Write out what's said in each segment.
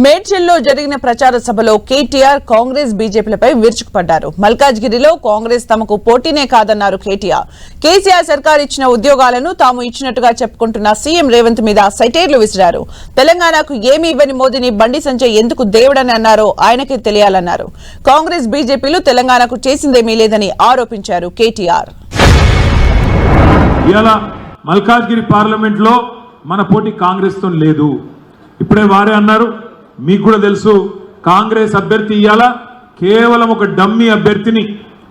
మేడ్చల్లో జరిగిన ప్రచార సభలో కేటీఆర్ కాంగ్రెస్ బీజేపీలపై విరుచుకుపడ్డారు. మల్కాజ్గిరిలో కాంగ్రెస్ తమకు పోటీనే కాదన్నారు కేటీఆర్. కేసీఆర్ సర్కార్ ఇచ్చిన ఉద్యోగాలను తాము ఇచ్చినట్టుగా చెప్పుకుంటున్న సీఎం రేవంత్ మీద సైటైర్లు విసిరారు. తెలంగాణకు ఏమీ ఇవ్వని మోదీని బండి సంజయ్ ఎందుకు దేవుడని అన్నారో ఆయనకే తెలియాలన్నారు. కాంగ్రెస్ బీజేపీలు తెలంగాణకు చేసిందేమీ లేదని ఆరోపించారు కేటీఆర్. మల్కాజ్గిరి పార్లమెంట్లో మన పోటీ కాంగ్రెస్తో లేదు. ఇప్పుడే వారే అన్నారు మీకు కూడా తెలుసు కాంగ్రెస్ అభ్యర్థి ఇవాళ కేవలం ఒక డమ్మీ అభ్యర్థిని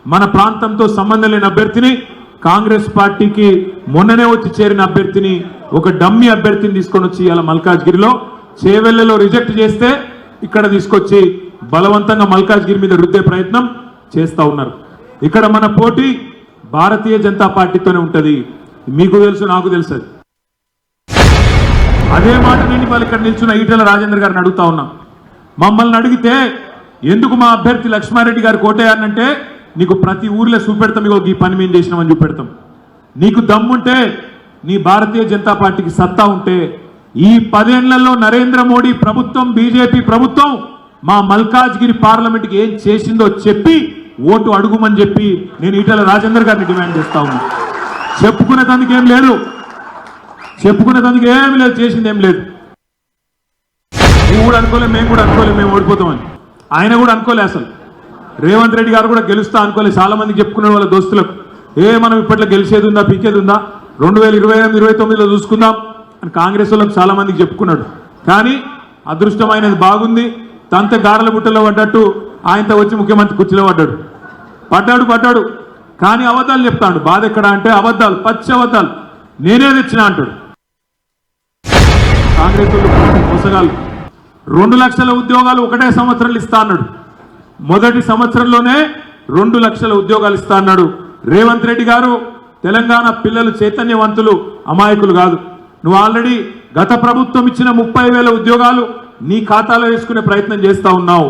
మన ప్రాంతంతో సంబంధం లేని అభ్యర్థిని కాంగ్రెస్ పార్టీకి మొన్ననే వచ్చి చేరిన అభ్యర్థిని ఒక డమ్మీ అభ్యర్థిని తీసుకొని వచ్చి ఇవాళ మల్కాజ్గిరిలో? చేవెళ్ళలో రిజెక్ట్ చేస్తే ఇక్కడ తీసుకొచ్చి బలవంతంగా మల్కాజ్గిరి మీద రుద్దే ప్రయత్నం చేస్తూ ఉన్నారు. ఇక్కడ మన పోటీ భారతీయ జనతా పార్టీతోనే ఉంటుంది. మీకు తెలుసు నాకు తెలుసు అదే మాట నేను ఇవాళ ఇక్కడ నిల్చున్న ఈటెల రాజేంద్ర గారిని అడుగుతా ఉన్నాం. మమ్మల్ని అడిగితే ఎందుకు మా అభ్యర్థి లక్ష్మారెడ్డి గారు కోటేయాలంటే నీకు ప్రతి ఊర్లో చూపెడతాం ఇగో ఈ పని మేము చేసినామని చూపెడతాం. నీకు దమ్ముంటే నీ భారతీయ జనతా పార్టీకి సత్తా ఉంటే ఈ పదేళ్ళలో నరేంద్ర మోడీ ప్రభుత్వం బీజేపీ ప్రభుత్వం మా మల్కాజ్గిరి పార్లమెంట్కి ఏం చేసిందో చెప్పి ఓటు అడుగుమని చెప్పి నేను ఈటల రాజేందర్ గారిని డిమాండ్ చేస్తా ఉన్నా. చెప్పుకునేందుకు ఏం లేదు. చెప్పుకునేందుకు ఏమి లేదు చేసింది ఏం లేదు. నువ్వు కూడా అనుకోలేదు మేము కూడా అనుకోలేదు మేము ఓడిపోతామని. ఆయన కూడా అనుకోలే అసలు. రేవంత్ రెడ్డి గారు కూడా గెలుస్తా అనుకోలేదు చాలా మందికి చెప్పుకున్నాడు వాళ్ళ దోస్తులకు. ఏ మనం ఇప్పట్లో గెలిచేది ఉందా పీకేది ఉందా? రెండు వేల ఇరవై ఎనిమిది ఇరవై తొమ్మిదిలో చూసుకుందాం. అని కాంగ్రెస్ వాళ్ళకి చాలా మందికి చెప్పుకున్నాడు. కానీ అదృష్టమైనది బాగుంది. తంత గారెల బుట్టలో పడ్డట్టు ఆయనతో వచ్చి ముఖ్యమంత్రి కుర్చీలో పడ్డాడు. పడ్డాడు పడ్డాడు. కానీ అబద్ధాలు చెప్తాడు. బాధ ఎక్కడ అంటే అబద్ధాలు పచ్చి అబద్ధాలు. నేనే తెచ్చిన అంటాడు. కాంగ్రెస్ మోసగాళ్ళు. రెండు లక్షల ఉద్యోగాలు ఒకటే సంవత్సరంలో ఇస్తా అన్నాడు. మొదటి సంవత్సరంలోనే రెండు లక్షల ఉద్యోగాలు ఇస్తా అన్నాడు. రేవంత్ రెడ్డి గారు తెలంగాణ పిల్లలు చైతన్యవంతులు అమాయకులు కాదు. నువ్వు ఆల్రెడీ గత ప్రభుత్వం ఇచ్చిన ముప్పై వేల ఉద్యోగాలు నీ ఖాతాలో వేసుకునే ప్రయత్నం చేస్తా ఉన్నావు.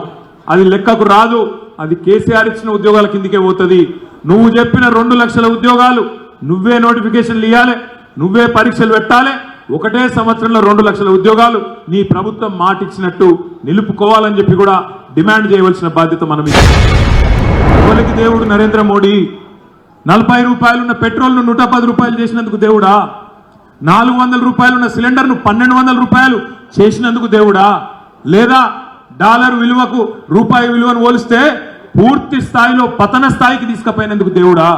అది లెక్కకు రాదు. అది కేసీఆర్ ఇచ్చిన ఉద్యోగాల కిందికే పోతుంది. నువ్వు చెప్పిన రెండు లక్షల ఉద్యోగాలు నువ్వే నోటిఫికేషన్లు ఇవ్వాలి నువ్వే పరీక్షలు పెట్టాలి. ఒకటే సంవత్సరంలో రెండు లక్షల ఉద్యోగాలు నీ ప్రభుత్వం మాటిచ్చినట్టు నిలుపుకోవాలని చెప్పి కూడా డిమాండ్ చేయవలసిన బాధ్యత మనం ఎవరికి దేవుడు నరేంద్ర మోడీ? నలభై రూపాయలున్న పెట్రోల్ను నూట పది రూపాయలు చేసినందుకు దేవుడా? నాలుగు వందల రూపాయలున్న సిలిండర్ను పన్నెండు వందల రూపాయలు చేసినందుకు దేవుడా? లేదా డాలర్ విలువకు రూపాయి విలువను పోలిస్తే పూర్తి స్థాయిలో పతన స్థాయికి తీసుకుపోయినందుకు దేవుడా?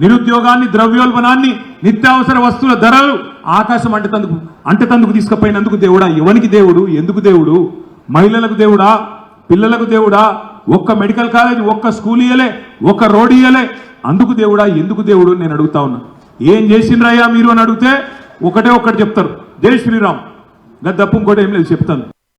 నిరుద్యోగాన్ని ద్రవ్యోల్బణాన్ని నిత్యావసర వస్తువుల ధరలు ఆకాశం అంటేతందుకు అంటేతందుకు తీసుకుపోయినందుకు దేవుడా ఎవనికి దేవుడు ఎందుకు దేవుడు? మహిళలకు దేవుడా పిల్లలకు దేవుడా ఒక్క మెడికల్ కాలేజ్ ఒక్క స్కూల్ ఇయ్యలే ఒక్క రోడ్ ఇయ్యలే. అందుకు దేవుడా ఎందుకు దేవుడు నేను అడుగుతా ఉన్నా. ఏం చేసిండ్రయ్యా మీరు అని అడిగితే ఒకటే ఒక్కటి చెప్తారు. జై శ్రీరామ్. గద్దప్పు ఇంకోటి ఏం లేదు చెప్తాను.